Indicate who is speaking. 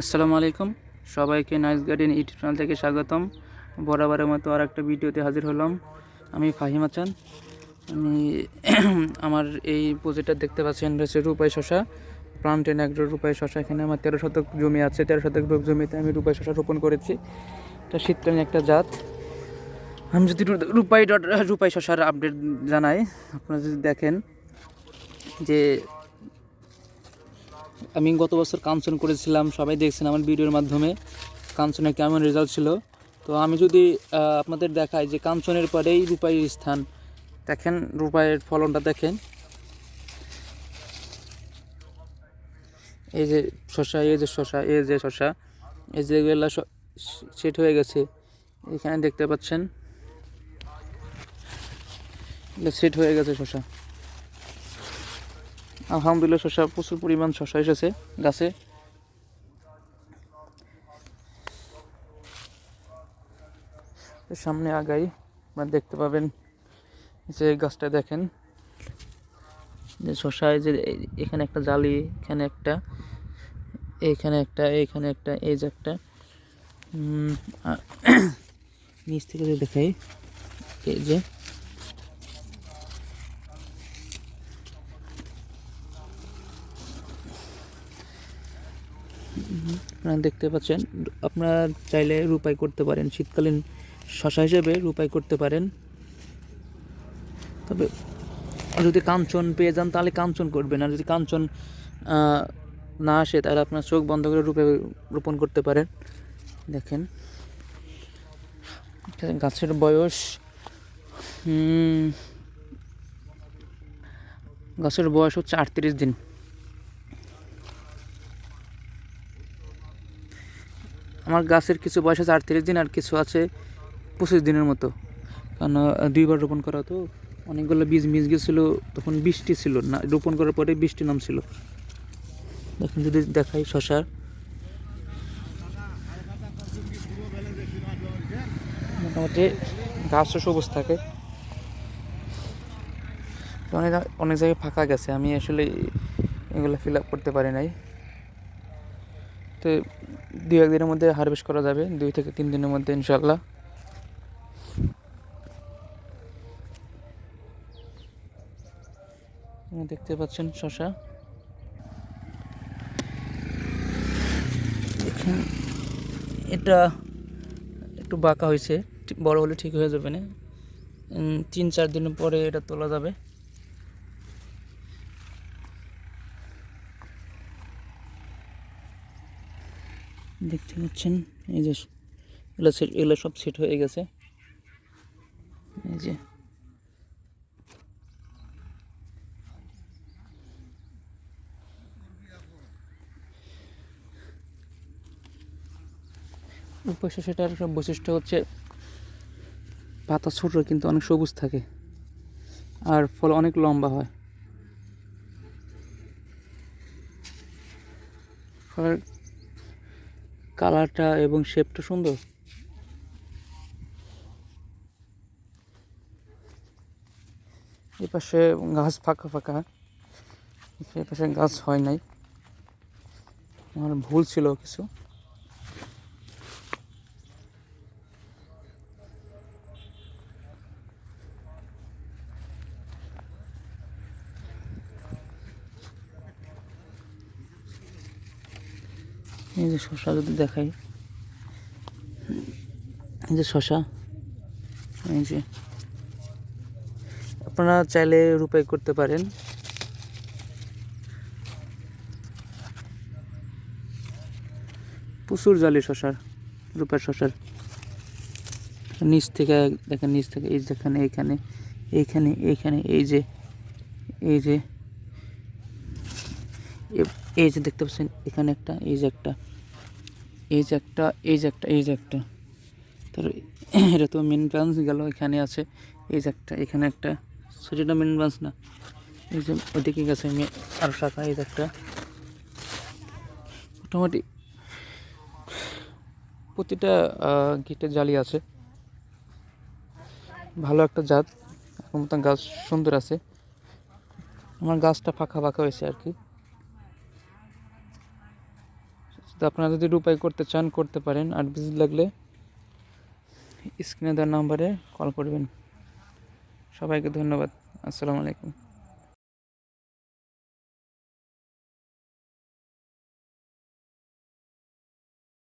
Speaker 1: আসসালামু আলাইকুম। সবাইকে নাইস গার্ডেন ইউটিউব চ্যানেল থেকে স্বাগতম। বরাবরের মতো আর একটা ভিডিওতে হাজির হলাম। আমি ফাহিম আচান আমি আমার এই প্রজেক্টটা দেখতে পাচ্ছেন, রয়েছে রূপাই শশা প্লান্টেন এক রূপাই শশা। এখানে আমার তেরো শতক জমি আছে। তেরো শতক জমিতে আমি রূপাই শশা রোপণ করেছি। এটা শীতকালীন একটা জাত। আমি যদি রূপাই ডট রূপাই শশার আপডেট জানাই, আপনারা যদি দেখেন যে আমি গত বছর কাঞ্চন করেছিলাম, সবাই দেখছেন আমার ভিডিওর মাধ্যমে, কাঞ্চনের কেমন রেজাল্ট ছিল। তো আমি যদি আপনাদের দেখাই যে কাঞ্চনের পরেই রূপাইয়ের স্থান, দেখেন রূপাইয়ের ফলনটা দেখেন। এই যে শশা এই যে শশা এই যে শশা এই যে সেট হয়ে গেছে। এখানে দেখতে পাচ্ছেন সেট হয়ে গেছে শশা আলহামদুলিল্লাহ শসা, প্রচুর পরিমাণ শসা এসেছে গাছে। সামনে আগাই, আপনারা দেখতে পাবেন যে গাছটা দেখেন। যে শসায় যে এখানে একটা জালি, এখানে একটা এইখানে একটা এইখানে একটা, এই যে একটা। নিচ থেকে যদি দেখাই, এই যে আপনারা দেখতে পাচ্ছেন, আপনারা চাইলে রূপাই করতে পারেন, শীতকালীন শশা হিসেবে রূপাই করতে পারেন। তবে যদি কাঞ্চন পেয়ে যান, তাহলে কাঞ্চন করবেন, আর যদি কাঞ্চন না আসে, তাহলে আপনার চোখ বন্ধ করে রূপে রোপণ করতে পারেন। দেখেন গাছের বয়স গাছের বয়স হচ্ছে আটত্রিশ দিন। আমার গাছের কিছু বয়স আছে আটত্রিশ দিন আর কিছু আছে পঁচিশ দিনের মতো। কারণ দুইবার রোপণ করা তো, অনেকগুলো বীজ মিস গেছিল, তখন বৃষ্টি ছিল না, রোপণ করার পরে বৃষ্টি নামছিল। দেখুন যদি দেখাই শশার। মোটামুটি গাছও সবুজ থাকে। অনেক অনেক জায়গায় ফাঁকা গেছে, আমি আসলে এগুলো ফিল আপ করতে পারি নাই। তো দুই একদিনের মধ্যে হারভেস্ট করা যাবে, দুই থেকে তিন দিনের মধ্যে ইনশাল্লাহ দেখতে পাচ্ছেন শশা এটা একটু বাঁকা হয়েছে, বড় হলে ঠিক হয়ে যাবে না। তিন চার দিন পরে এটা তোলা যাবে। দেখতে পাচ্ছেন? এই যে এগুলো এগুলো সব সেট হয়ে গেছে। এই যে। উপাস্য সেটার সব বৈশিষ্ট্য হচ্ছে, পাতা ছোট কিন্তু অনেক সবুজ থাকে। আর ফল অনেক লম্বা হয়। ফলের কালারটা এবং শেপটা সুন্দর। এপাশে পাশে গাছ ফাঁকা ফাঁকা। এপাশে পাশে গাছ হয় নাই। আমার ভুল ছিল কিছু। এই যে শশা যদি দেখাই। এই যে শশা এই যে। আপনারা চাইলে রূপাই করতে পারেন। প্রচুর জালি শশার রূপার শশার নিচ থেকে, দেখেন নিচ থেকে, এই দেখেন এইখানে এইখানে এইখানে এই যে এই যে। এই যে দেখতে পাচ্ছেন, এখানে একটা, এই যে একটা, এই যে একটা, এই যে একটা, এই যে একটা। তার, এটা তো মেন ব্রাঞ্চ গেল, এখানে আছে, এই যে একটা, এখানে একটা, সেটা মেন ব্রাঞ্চ না। এই যে ওইদিকে গেছে আর শাখা, এই যে একটা। মোটামুটি প্রতিটা গিটের জালি আছে। ভালো একটা জাত এখন মতন গাছ সুন্দর আছে। আমার গাছটা ফাঁকা ফাঁকা হয়েছে আর কি। আপনারা যদি রূপাই করতে চান, করতে পারেন। আর বিজি লাগলে স্ক্রিনে দেওয়ার নাম্বারে কল করবেন। সবাইকে ধন্যবাদ। আসসালামু আলাইকুম।